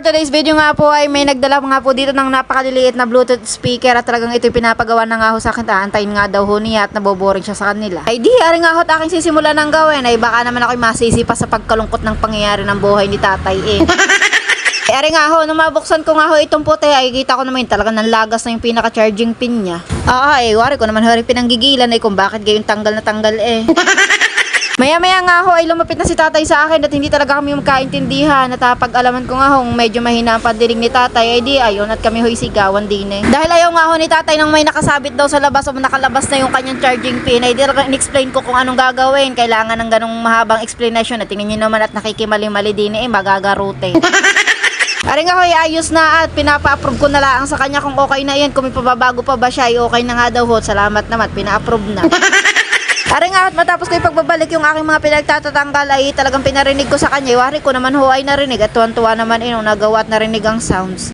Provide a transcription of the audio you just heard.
for today's video nga po ay may nagdala nga po dito ng napakaliliit na Bluetooth speaker at talagang ito pinapagawa na nga ho sa akin. Aantayin nga daw ho niya at naboboring siya sa kanila. Ay di, ari nga ho at aking sisimula ng gawin ay baka naman ako'y masisi pa sa pagkalungkot ng pangyayari ng buhay ni tatay eh. Eh, ari nga ho, nung mabuksan ko nga ho itong puti, ay kita ko naman talagang nanlagas na yung pinaka-charging pin niya. Ah, eh, wari ko naman ho rin pinanggigilan ay kung bakit gayon tanggal na tanggal eh. Maya-maya nga ho ay lumapit na si tatay sa akin at hindi talaga kami magkaintindihan at pag-alaman ko nga ho medyo mahina ang pandinig ni tatay ay di ayon at kami ho sigawan din eh. Dahil ayaw nga ho ni tatay nang may nakasabit daw sa labas o nakalabas na yung kanyang charging pin ay di talaga in-explain ko kung anong gagawin. Kailangan ng ganong mahabang explanation at tingnan nyo naman at nakikimali-mali din eh magagarute. Ari nga hoy, ayos na at pinapa-approve ko na lang sa kanya kung okay na yan. Kung may pababago pa ba siya, ay okay na nga daw ho. Salamat naman, pina-approve na. Ari nga at matapos ko ipagbabalik yung aking mga pinagtatatanggal ay talagang pinarinig ko sa kanya. Wari ko naman ho ay narinig at tuwan-tuwa naman inong nagawa at narinig ang sounds.